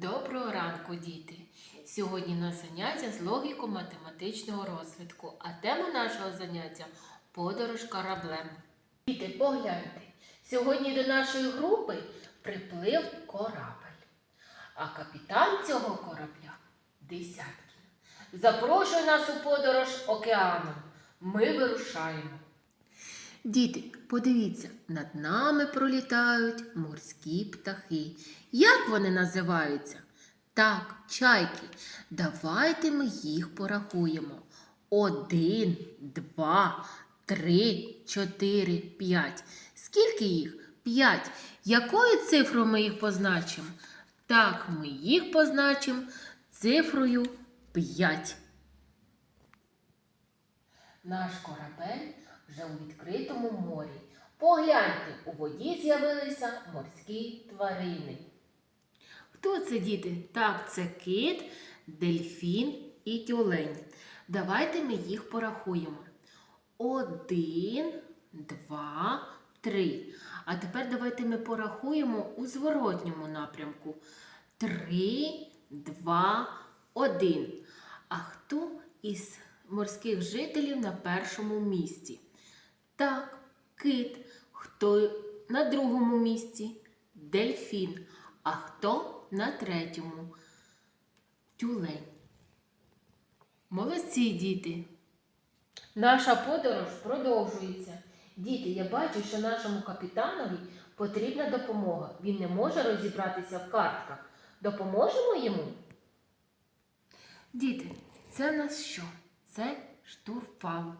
Доброго ранку, діти! Сьогодні у нас заняття з логіко-математичного розвитку, а тема нашого заняття подорож кораблем. Діти, погляньте, сьогодні до нашої групи приплив корабль, а капітан цього корабля Десяткін. Запрошує нас у подорож океаном. Ми вирушаємо. Діти, подивіться, над нами пролітають морські птахи. Як вони називаються? Так, чайки. Давайте ми їх порахуємо. Один, два, три, чотири, п'ять. Скільки їх? П'ять. Якою цифрою ми їх позначимо? Так, ми їх позначимо цифрою п'ять. Наш корабель вже у відкритому морі. Погляньте, у воді з'явилися морські тварини. Хто це, діти? Так, це кит, дельфін і тюлень. Давайте ми їх порахуємо. Один, два, три. А тепер давайте ми порахуємо у зворотньому напрямку. Три, два, один. А хто із морських жителів на першому місці? Так, кит. Хто на другому місці? Дельфін. А хто на третьому? Тюлень. Молодці, діти. Наша подорож продовжується. Діти, я бачу, що нашому капітанові потрібна допомога. Він не може розібратися в картках. Допоможемо йому? Діти, це в нас що? Це штурфал.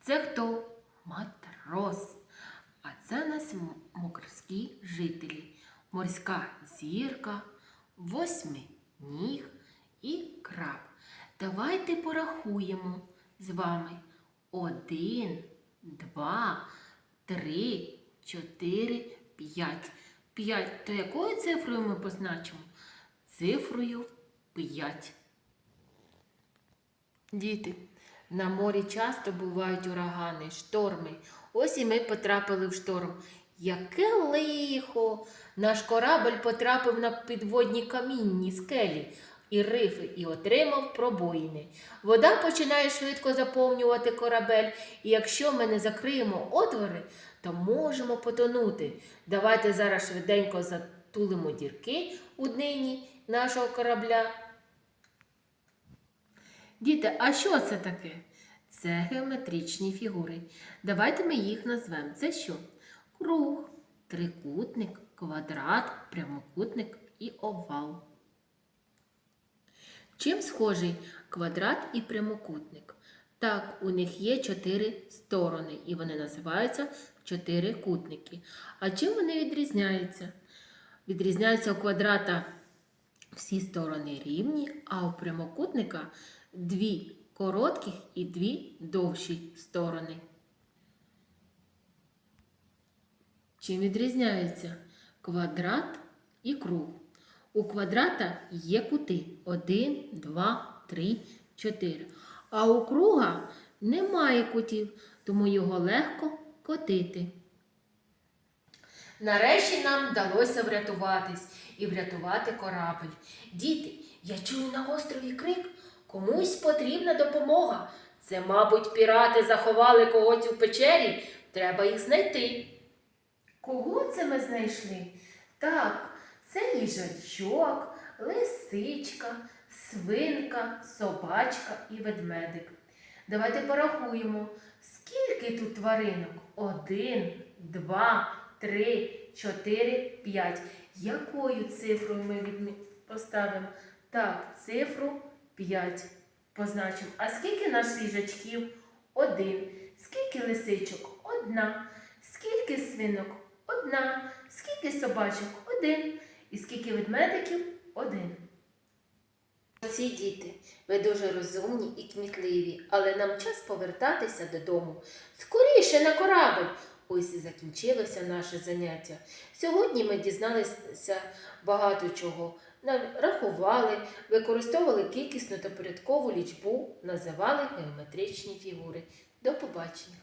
Це хто? Матрос. А це нас м- морські жителі. Морська зірка, восьминіг і краб. Давайте порахуємо з вами. Один, два, три, чотири, п'ять. П'ять. То якою цифрою ми позначимо? Цифрою п'ять. Діти, на морі часто бувають урагани, шторми. Ось і ми потрапили в шторм. Яке лихо! Наш корабль потрапив на підводні камінні скелі і рифи і отримав пробоїни. Вода починає швидко заповнювати корабель, і якщо ми не закриємо отвори, то можемо потонути. Давайте зараз швиденько затулимо дірки у днині нашого корабля. Діти, а що це таке? Це геометричні фігури. Давайте ми їх назвемо. Це що? Круг, трикутник, квадрат, прямокутник і овал. Чим схожий квадрат і прямокутник? Так, у них є чотири сторони, і вони називаються чотирикутники. А чим вони відрізняються? Відрізняються у квадрата всі сторони рівні, а у прямокутника дві коротких і дві довші сторони. Чим відрізняються квадрат і круг? У квадрата є кути 1, 2, 3, 4. А у круга немає кутів, тому його легко котити. Нарешті нам вдалося врятуватись і врятувати корабль. Діти, я чую на острові крик. Комусь потрібна допомога. Це, мабуть, пірати заховали когось у печері. Треба їх знайти. Кого це ми знайшли? Так, це їжачок, лисичка, свинка, собачка і ведмедик. Давайте порахуємо, скільки тут тваринок? Один, два, три, чотири, п'ять. Якою цифрою ми поставимо? Так, цифру 5 позначимо. А скільки нас їжачків? Один. Скільки лисичок? Одна. Скільки свинок? Одна. Скільки собачок? Один. І скільки ведмедиків? Один. Ці діти, ви дуже розумні і кмітливі, але нам час повертатися додому. Скоріше на корабль. Ось і закінчилося наше заняття. Сьогодні ми дізналися багато чого. Рахували, використовували кількісну та порядкову лічбу, називали геометричні фігури. До побачення!